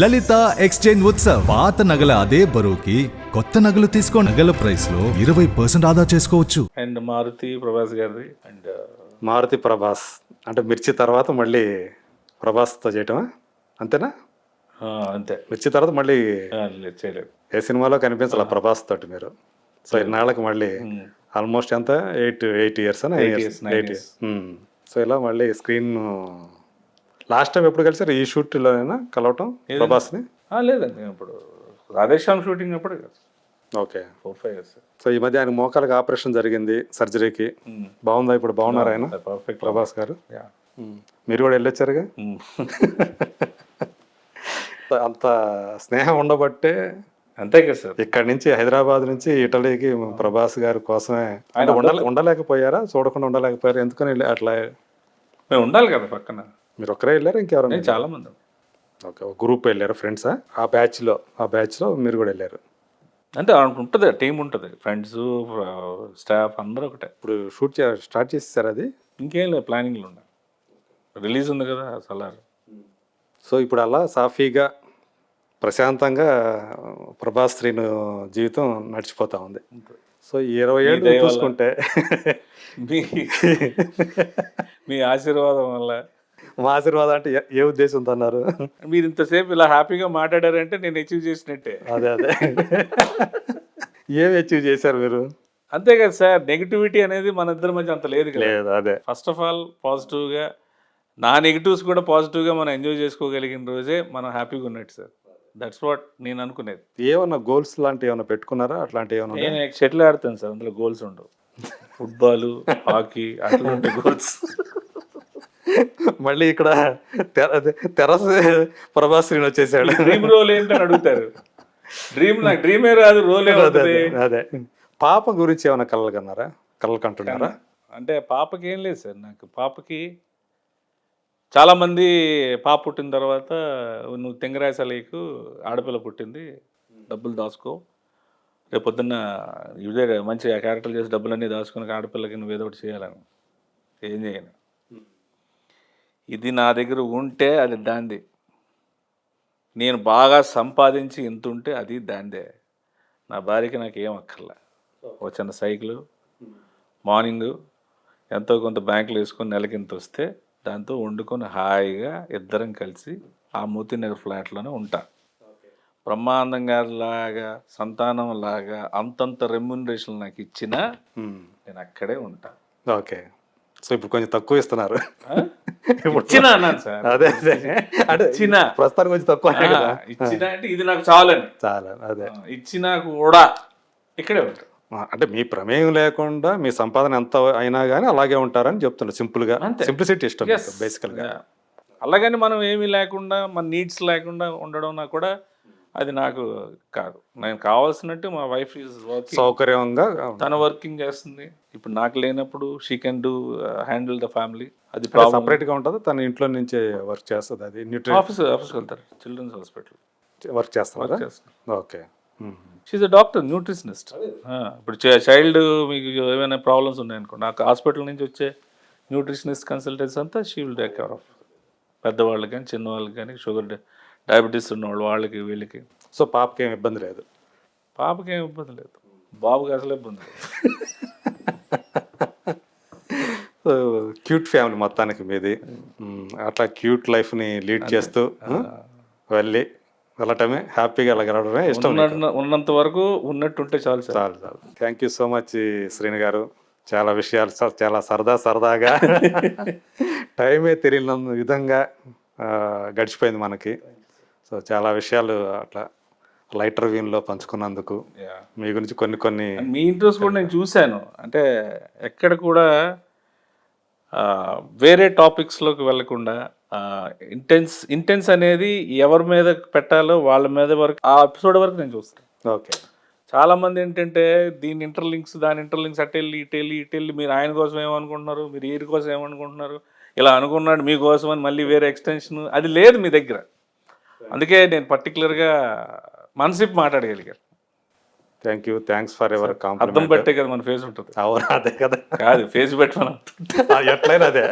లలిత exchange Utsav. పాత నగల అదే బరువుకి కొత్త నగలు తీసుకో నగల ప్రైస్లో ఇరవై పర్సెంట్ ఆదా చేసుకోవచ్చు. అండ్ మారుతి ప్రభాస్ గారిది అండ్ మారుతి ప్రభాస్. అంటే మిర్చి తర్వాత మళ్ళీ ప్రభాస్తో చేయటమా? అంతేనా? అంతే. మిర్చి తర్వాత మళ్ళీ చేయలేదు. ఏ సినిమాలో కనిపించాల ప్రభాస్ తోటి మీరు? సో ఇన్నాళ్ళకి మళ్ళీ ఆల్మోస్ట్ ఎంత? Eight eight years eight. Years so ఇలా మళ్ళీ స్క్రీన్ లాస్ట్ టైం ఎప్పుడు కలిసారు? ఈ షూట్లోనైనా కలవటం? ప్రభాస్ని? లేదండి ఇప్పుడు రాధేశ్యామ్ షూటింగ్ అప్పుడు okay. Four five years so ఈ మధ్య ఆయన మోకాలకు ఆపరేషన్ జరిగింది సర్జరీకి. బాగుందా ఇప్పుడు? బాగున్నారా ఆయన? పర్ఫెక్ట్ ప్రభాస్ గారు. మీరు కూడా వెళ్ళొచ్చారుగా? అంత స్నేహం ఉండబట్టే అంతే కదా సార్. ఇక్కడి నుంచి హైదరాబాద్ నుంచి ఇటలీకి ప్రభాస్ గారి కోసమే. ఉండలే ఉండలేకపోయారా? చూడకుండా ఉండలేకపోయారా? ఎందుకని అట్లా మేము ఉండాలి కదా పక్కన. మీరు ఒక్కరే వెళ్ళారా? ఇంకెవరైనా చాలా మంది. ఓకే ఒక గ్రూప్ వెళ్ళారు ఫ్రెండ్సా ఆ? బ్యాచ్లో ఆ బ్యాచ్లో మీరు కూడా వెళ్ళారు. అంటే ఉంటుంది టీం ఉంటుంది. ఫ్రెండ్స్ స్టాఫ్ అందరూ ఒకటే. ఇప్పుడు షూట్ స్టార్ట్ చేసేసారు అది? ఇంకేం లేదు ప్లానింగ్లు ఉన్నాయి రిలీజ్ ఉంది కదా సలార్. సో ఇప్పుడు అలా సాఫీగా ప్రశాంతంగా ప్రభాస్ శ్రీను జీవితం నడిచిపోతా ఉంది. సో ఈ ఇరవై ఏళ్ళు. చూసుకుంటే మీ మీ ఆశీర్వాదం వల్ల మా ఆశీర్వాదం అంటే ఏ- ఉద్దేశంతో అన్నారు? మీరు ఇంతసేపు ఇలా హ్యాపీగా మాట్లాడారంటే నేను అచీవ్ చేసినట్టే. అదే అదే. ఏమి అచీవ్ చేశారు మీరు? అంతే కదా సార్ నెగిటివిటీ అనేది మన ఇద్దరి మధ్య అంత లేదు కదా. లేదు అదే. ఫస్ట్ ఆఫ్ ఆల్ పాజిటివ్గా నా నెగిటివ్స్ కూడా పాజిటివ్గా మనం ఎంజాయ్ చేసుకోగలిగిన రోజే మనం హ్యాపీగా ఉన్నట్టు సార్. దట్స్ వాట్ నేను అనుకునేది. ఏమన్నా గోల్స్ లాంటివి ఏమన్నా పెట్టుకున్నారా? అట్లాంటివి ఏమన్నా ఉన్నాయా? నేను షటిల్ ఆడతాను సార్ అందులో గోల్స్ ఉండవు. ఫుట్బాల్ హాకీ అట్లా ఉంటాయి గోల్స్ మళ్ళీ ఇక్కడ తెర తెరస్ ప్రభాస్ శ్రీని వచ్చేసాడు. డ్రీమ్ రోల్ ఏంటని అడుగుతారు. డ్రీమ్ నాకు డ్రీమే రాదు రోల్ అదే పాప గురించి ఏమైనా కలలు కన్నారా కలలు కంటున్నారా అంటే పాపకి ఏం లేదు సార్. నాకు పాపకి చాలామంది పాప పుట్టిన తర్వాత నువ్వు తెంగరాసలేకు ఆడపిల్ల పుట్టింది. డబ్బులు దాచుకో. రేపు పొద్దున్న ఇదే మంచి క్యారెక్టర్ చేసి డబ్బులన్నీ దాచుకుని ఆడపిల్లకి నువ్వు ఏదో ఒకటి చేయాలని. ఏం చేయను. ఇది నా దగ్గర ఉంటే అది దాంది. నేను బాగా సంపాదించి ఎంత ఉంటే అది దాందే. నా భార్యకి నాకు ఏం అక్కర్లే. ఓ చిన్న సైకిల్ మార్నింగ్ ఎంతో కొంత బ్యాంకులో వేసుకొని నెలకి ఇంత వస్తే దాంతో వండుకొని హాయిగా ఇద్దరం కలిసి ఆ మూతి నగర్ ఫ్లాట్లోనే ఉంటా. బ్రహ్మానందం గారి లాగా సంతానం లాగా అంతంత రెమ్యునరేషన్ నాకు ఇచ్చినా. నేను అక్కడే ఉంటా. ఓకే. సో ఇప్పుడు కొంచెం తక్కువ ఇస్తున్నారు? ఇచ్చినా అన్నాను సార్. అదే అదే. అంటే ఇచ్చినా. ప్రస్తుతానికి కొంచెం తక్కువ ఇచ్చినా అంటే ఇది నాకు చాలని చాలా అదే. ఇచ్చినా కూడా ఇక్కడే ఉంటా ఆ, అంటే మీ ప్రమేయం లేకుండా మీ సంపాదన ఎంత అయినా కానీ అలాగే ఉంటారని చెప్తున్నారు సింపుల్గా. సింప్లిసిటీ ఇష్టం. బేసికల్గా అలాగని మనం ఏమీ లేకుండా మన నీడ్స్ లేకుండా ఉండడం నాకు కూడా అది నాకు కాదు. నేను కావాల్సినట్టు మా వైఫ్ ఈజ్ వర్కింగ్ సౌకర్యంగా తన వర్కింగ్ చేస్తుంది. ఇప్పుడు నాకు లేనప్పుడు she can do handle the family అది ప్రాబ్లం సపరేట్గా ఉంటుంది? తన ఇంట్లో నుంచే వర్క్ చేస్తుంది? అది ఆఫీస్ ఆఫీస్కి వెళ్తారు. చిల్డ్రన్స్ హాస్పిటల్ వర్క్ చేస్తుంది okay. She uh doctor nutritionist ఇప్పుడు చైల్డ్ మీకు ఏమైనా ప్రాబ్లమ్స్ ఉన్నాయనుకో నాకు హాస్పిటల్ నుంచి వచ్చే న్యూట్రిషనిస్ట్ కన్సల్టెంట్స్ అంతా she will take care of పెద్దవాళ్ళకి కానీ చిన్నవాళ్ళకి కానీ షుగర్ డయాబెటీస్ ఉన్నవాళ్ళు వాళ్ళకి వీళ్ళకి. సో పాపకి ఏం ఇబ్బంది లేదు? పాపకి ఏం ఇబ్బంది లేదు. బాబుకి అసలు ఇబ్బంది లేదు. క్యూట్ ఫ్యామిలీ మొత్తానికి మీది. అట్లా క్యూట్ లైఫ్ని లీడ్ చేస్తూ వెళ్ళి వెళ్ళటమే హ్యాపీగా వెళ్ళగలడమే ఇష్టం నీకు. ఉన్న ఉన్నంత వరకు ఉన్నట్టుంటే చాలు చాలు చాలు. Thank you so much Srini garu. చాలా విషయాలు చాలా సరదా సరదాగా టైమే తెలియని విధంగా గడిచిపోయింది మనకి. సో చాలా విషయాలు అట్లా లైటర్ వ్యూన్లో పంచుకున్నందుకు. మీ గురించి కొన్ని కొన్ని మీ ఇంట్రెస్ట్ కూడా నేను చూశాను. అంటే ఎక్కడ కూడా వేరే టాపిక్స్లోకి వెళ్ళకుండా ఇంటెన్స్ ఇంటెన్స్ అనేది ఎవరి మీద పెట్టాలో వాళ్ళ మీద వరకు ఆ ఎపిసోడ్ వరకు నేను చూస్తాను. ఓకే. చాలా మంది ఏంటంటే దీని ఇంటర్లింక్స్ దాని ఇంటర్లింక్స్ అటు వెళ్ళి ఇటు వెళ్ళి ఇటు వెళ్ళి మీరు ఆయన కోసం ఏమనుకుంటున్నారు? మీరు వీరి కోసం ఏమనుకుంటున్నారు? ఇలా అనుకున్నాడు మీకోసం అని మళ్ళీ వేరే ఎక్స్టెన్షన్ అది లేదు మీ దగ్గర. అందుకే నేను పర్టికులర్గా మనసిప్ మాట్లాడగలిగాను. Thank you thanks for ever అర్థం బట్టే కదా మన ఫేస్ ఉంటుంది. అవును అదే కదా. కాదు ఫేస్ పెట్టమని ఎట్లయినా అదే.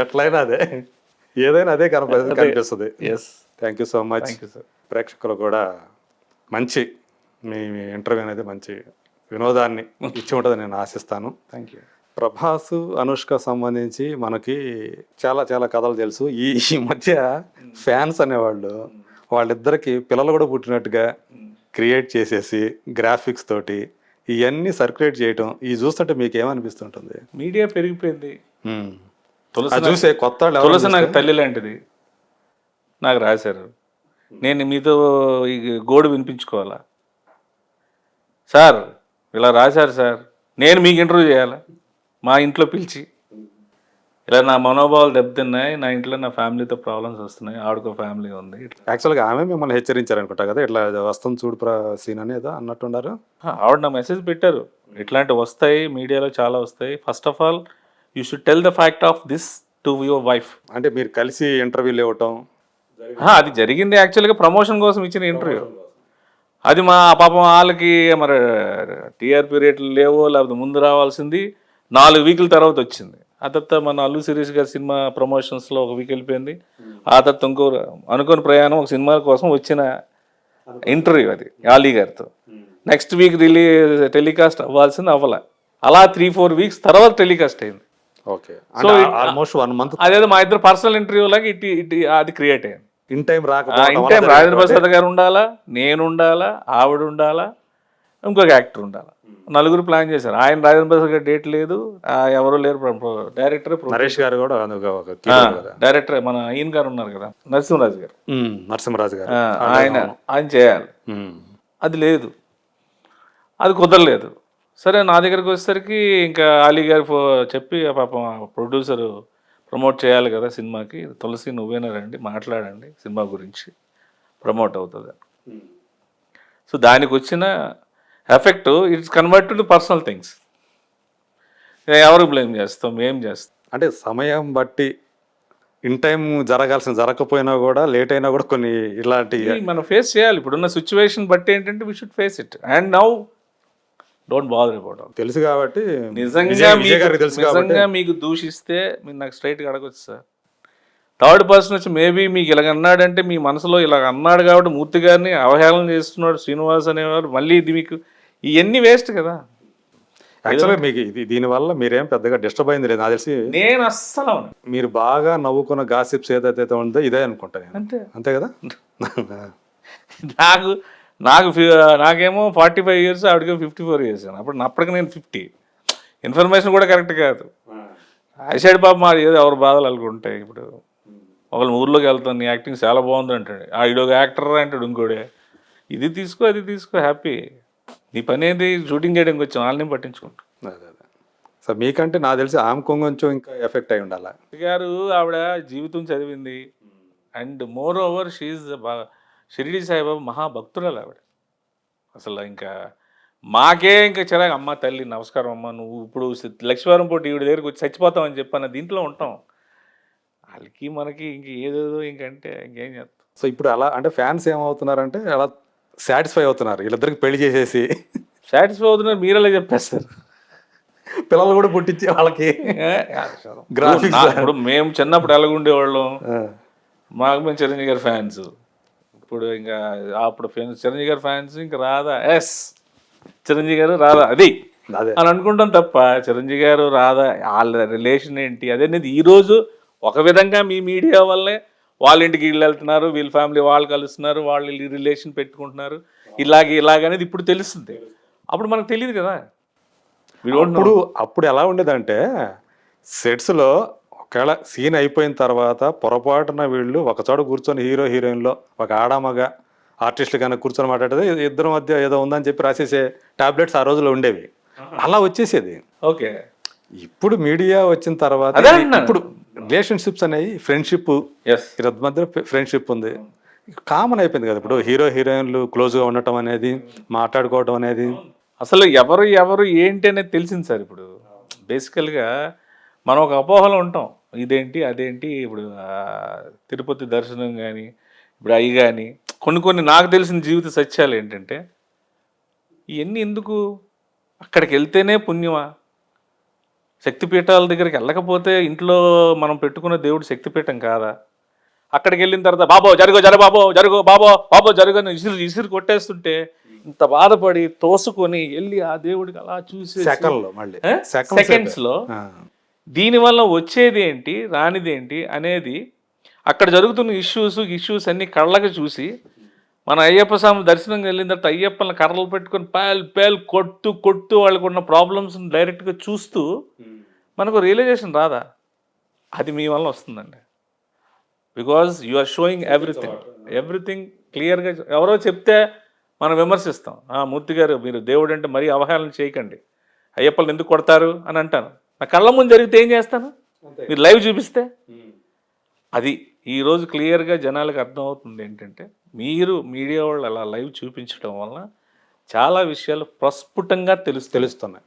ఎట్లయినా అదే. ఏదైనా అదే కనిపి కనిపిస్తుంది. Yes thank you so much ప్రేక్షకులు కూడా మంచి మీ ఇంటర్వ్యూ అనేది మంచి వినోదాన్ని ఇచ్చి ఉంటుందని నేను ఆశిస్తాను. థ్యాంక్ యూ ప్రభాస్ అనుష్క సంబంధించి మనకి చాలా చాలా కథలు తెలుసు. ఈ ఈ మధ్య ఫ్యాన్స్ అనేవాళ్ళు వాళ్ళిద్దరికి పిల్లలు కూడా పుట్టినట్టుగా క్రియేట్ చేసేసి గ్రాఫిక్స్ తోటి ఇవన్నీ సర్క్యులేట్ చేయటం ఇది చూస్తుంటే మీకు ఏమనిపిస్తుంటుంది? మీడియా పెరిగిపోయింది. తులసి చూసే కొత్త తులసి నాకు తల్లి లాంటిది. నాకు రాశారు నేను మీతో ఈ గోడు వినిపించుకోవాలా? సార్ ఇలా రాశారు సార్. నేను మీకు ఇంటర్వ్యూ చేయాలా? మా ఇంట్లో పిలిచి. ఇలా నా మనోభావాలు దెబ్బతిన్నాయి నా ఇంట్లో నా ఫ్యామిలీతో ప్రాబ్లమ్స్ వస్తున్నాయి ఆవిడకో ఫ్యామిలీ ఉంది యాక్చువల్గా ఆమె మిమ్మల్ని హెచ్చరించారు అనుకుంటా కదా ఇట్లా వస్తుంది చూడు సీన్ అని ఏదో అన్నట్టున్నారు ఆవిడ నా మెసేజ్ పెట్టారు. ఇట్లాంటివి వస్తాయి మీడియాలో చాలా వస్తాయి. First of all you should tell the fact of this to your wife అంటే మీరు కలిసి ఇంటర్వ్యూలు ఇవ్వటం? అది జరిగింది యాక్చువల్గా ప్రమోషన్ కోసం ఇచ్చిన ఇంటర్వ్యూ. అది మా పాపం వాళ్ళకి మరి టీఆర్పీ రేట్లు లేవో లేకపోతే ముందు రావాల్సింది నాలుగు వీకుల తర్వాత వచ్చింది. ఆ తర్వాత మన అల్లు శిరీష్ గారి సినిమా ప్రమోషన్స్లో ఒక వీక్ వెళ్ళిపోయింది. ఆ తర్వాత ఇంకో అనుకోని ప్రయాణం ఒక సినిమా కోసం వచ్చిన ఇంటర్వ్యూ అది ఆలీ గారితో. నెక్స్ట్ వీక్ రిలీజ్ టెలికాస్ట్ అవ్వాల్సింది అవ్వలే. అలా త్రీ ఫోర్ వీక్స్ తర్వాత టెలికాస్ట్ అయింది. Okay it- almost one month అదేదో మా ఇద్దరు పర్సనల్ ఇంటర్వ్యూ లాగా ఇటు ఇటు అది క్రియేట్ అయింది ఇన్ టైం రాకపోవడం ఇన్ టైం రాజేంద్ర ప్రసాద్ గారు ఉండాలా? నేను ఉండాలా? ఆవిడ ఉండాలా? ఇంకొక యాక్టర్ ఉండాలా? నలుగురు ప్లాన్ చేశారు. ఆయన రాజేంద్ర ప్రసాద్ గారు డేట్ లేదు. ఎవరు లేరు డైరెక్టర్ నరేష్ గారు కూడా డైరెక్టర్ మన ఈయన గారు ఉన్నారు కదా నరసింహరాజు గారు. ఉమ్, నరసింహరాజు గారు. ఆయన ఆయన చేయాలి. ఉమ్, అది లేదు. అది కుదరలేదు. సరే నా దగ్గరికి వచ్చేసరికి ఇంకా అలీ గారు చెప్పి ఆ పాపం ప్రొడ్యూసర్ ప్రమోట్ చేయాలి కదా సినిమాకి. తులసి నువ్వేనా రండి మాట్లాడండి సినిమా గురించి. ప్రమోట్ అవుతుంది సో దానికి వచ్చిన effect it's convert to personal things. ఎవరు బ్లేమ్ చేస్తాం ఏం చేస్తాం? అంటే సమయం బట్టి ఇన్ టైం జరగాల్సిన జరగకపోయినా కూడా లేట్ అయినా కూడా కొన్ని ఇలాంటి మనం ఫేస్ చేయాలి. ఇప్పుడున్న సిచ్యువేషన్ బట్టి ఏంటంటే we should face it and now don't bother about తెలుసు కాబట్టి నిజంగా మీకు గారికి తెలుసు కాబట్టి నిజంగా మీకు దూషిస్తే మీరు నాకు స్ట్రైట్గా అడగొచ్చు సార్ థర్డ్ పర్సన్ వచ్చి మేబీ మీకు ఇలాగ అన్నాడంటే మీ మనసులో ఇలాగ అన్నాడు కాబట్టి మూర్తి గారిని అవహేళన చేస్తున్నాడు శ్రీనివాస్ అనేవాడు మళ్ళీ ఇది మీకు ఇవన్నీ వేస్ట్ కదా. యాక్చువల్గా మీకు ఇది దీనివల్ల మీరేం పెద్దగా డిస్టర్బ్ అయింది లేదు. నాకు తెలిసి నేను అస్సలు అవును. మీరు బాగా నవ్వుకున్న గాసిప్స్ ఏదైతే ఉందో ఇదే అనుకుంటా నేను. అంతే. అంతే కదా? నాకు నాకు ఫి- నాకేమో ఫార్టీ ఫైవ్ ఇయర్స్ ఆవిడకి ఫిఫ్టీ ఫోర్ ఇయర్స్ అప్పుడు అప్పటికి నేను ఫిఫ్టీ. ఇన్ఫర్మేషన్ కూడా కరెక్ట్ కాదు. ఐసైడ్ బాబు మా ఏదో ఎవరు బాధలు ఉంటాయి ఇప్పుడు. ఒకళ్ళు ఊర్లోకి వెళ్తాను నీ యాక్టింగ్ చాలా బాగుంది అంటాడు. ఆ ఇడొక యాక్టర్ అంటాడు ఇంకోడే. ఇది తీసుకో అది తీసుకో హ్యాపీ. నీ పని ఏంది? షూటింగ్ చేయడానికి వచ్చాం వాళ్ళని పట్టించుకుంటా. సో మీకంటే నాకు తెలిసి ఆమె కొంచెం ఇంకా ఎఫెక్ట్ అయి ఉండాలి? గారు ఆవిడ జీవితం చదివింది. And moreover she Shirdi Saibaba మహాభక్తురాలు ఆవిడ అసలు ఇంకా మాకే ఇంకా చిరాకు అమ్మ తల్లి నమస్కారం అమ్మ నువ్వు ఇప్పుడు లక్ష్మీవారం పోటీ ఈవిడ దగ్గరికి వచ్చి చచ్చిపోతామని చెప్పన్న దీంట్లో ఉంటాం. వాళ్ళకి మనకి ఇంక ఏదేదో ఇంకంటే ఇంకేం చేస్తాం. సో ఇప్పుడు అలా అంటే ఫ్యాన్స్ ఏమవుతున్నారంటే అలా సాటిస్ఫై అవుతున్నారు. వీళ్ళిద్దరికి పెళ్ళి చేసేసి. సాటిస్ఫై అవుతున్నారు మీరలా చెప్పేస్తారు? పిల్లలు కూడా పుట్టించి వాళ్ళకి. నా- ఇప్పుడు మేము చిన్నప్పుడు ఎలాగుండేవాళ్ళం? మాకు మేము చిరంజీవి గారి ఫ్యాన్స్. ఇప్పుడు ఇంకా అప్పుడు ఫ్యాన్స్ చిరంజీవి గారి ఫ్యాన్స్ ఇంకా రాదా ఎస్ చిరంజీవి గారు రాదా అది. అదే. అని అనుకుంటాం తప్ప చిరంజీవి గారు రాదా వాళ్ళ రిలేషన్ ఏంటి అదేనేది ఈరోజు ఒక విధంగా మీ మీడియా వల్లే వాళ్ళ ఇంటికి వీళ్ళు వెళ్తున్నారు వీళ్ళ ఫ్యామిలీ వాళ్ళు కలుస్తున్నారు వాళ్ళు ఈ రిలేషన్ పెట్టుకుంటున్నారు. ఇలాగే ఇలాగనేది ఇప్పుడు తెలుస్తుంది. అప్పుడు మనకు తెలియదు కదా. Know. అప్పుడు అప్పుడు ఎలా ఉండేదంటే సెట్స్లో ఒకవేళ సీన్ అయిపోయిన తర్వాత పొరపాటున వీళ్ళు ఒక చోట కూర్చొని హీరో హీరోయిన్లో ఒక ఆడామగ ఆర్టిస్టులు కనుక కూర్చొని మాట్లాడితే ఇద్దరి మధ్య ఏదో ఉందని చెప్పి రాసేసే టాబ్లెట్స్ ఆ రోజులో ఉండేవి. అలా వచ్చేసేది. ఓకే. ఇప్పుడు మీడియా వచ్చిన తర్వాత. ఇప్పుడు రిలేషన్షిప్స్ అనేవి ఫ్రెండ్షిప్ ఇద్దరి మధ్య ఫ్రెండ్షిప్ ఉంది. కామన్ అయిపోయింది కదా ఇప్పుడు హీరో హీరోయిన్లు క్లోజ్గా ఉండటం అనేది మాట్లాడుకోవడం అనేది. అసలు ఎవరు ఎవరు ఏంటి అనేది తెలిసింది సార్ ఇప్పుడు. బేసికల్గా మనం ఒక అపోహలో ఉంటాం. ఇదేంటి అదేంటి ఇప్పుడు తిరుపతి దర్శనం కానీ ఇప్పుడు అవి కానీ కొన్ని కొన్ని నాకు తెలిసిన జీవిత సత్యాలు ఏంటంటే ఇవన్నీ ఎందుకు? అక్కడికి వెళ్తేనే పుణ్యమా? శక్తిపీఠాల దగ్గరికి వెళ్ళకపోతే ఇంట్లో మనం పెట్టుకున్న దేవుడు శక్తిపీఠం కాదా? అక్కడికి వెళ్ళిన తర్వాత బాబో జరుగు జరు బాబో జరుగు బాబో బాబో జరుగు అని ఇసురు ఇసురు కొట్టేస్తుంటే ఇంత బాధపడి తోసుకొని వెళ్ళి ఆ దేవుడికి అలా చూసి సెకండ్లో మళ్ళీ. సెకండ్స్లో ఆ, దీనివల్ల వచ్చేది ఏంటి రానిది ఏంటి అనేది అక్కడ జరుగుతున్న ఇష్యూస్ ఇష్యూస్ అన్ని కళ్ళకి చూసి మన అయ్యప్ప స్వామి దర్శనం వెళ్ళిన తర్వాత అయ్యప్పని కర్రలు పెట్టుకొని పేల్ పేల్ కొట్టు కొట్టు వాళ్ళకు ఉన్న ప్రాబ్లమ్స్ డైరెక్ట్గా చూస్తూ మనకు రియలైజేషన్ రాదా? అది మీ వల్ల వస్తుందండి. Because you are showing everything everything క్లియర్గా ఎవరో చెప్తే మనం విమర్శిస్తాం. "ఆ, మూర్తి గారు మీరు దేవుడు అంటే మరీ అవహేళన చేయకండి. అయ్యప్పలను ఎందుకు కొడతారు? అని అంటాను. నా కళ్ళ ముందు జరిగితే ఏం చేస్తాను? మీరు లైవ్ చూపిస్తే? అది ఈరోజు క్లియర్గా జనాలకు అర్థమవుతుంది ఏంటంటే మీరు మీడియా వాళ్ళు అలా లైవ్ చూపించడం వల్ల చాలా విషయాలు ప్రస్ఫుటంగా తెలుస్తాయి తెలుస్తున్నాయి.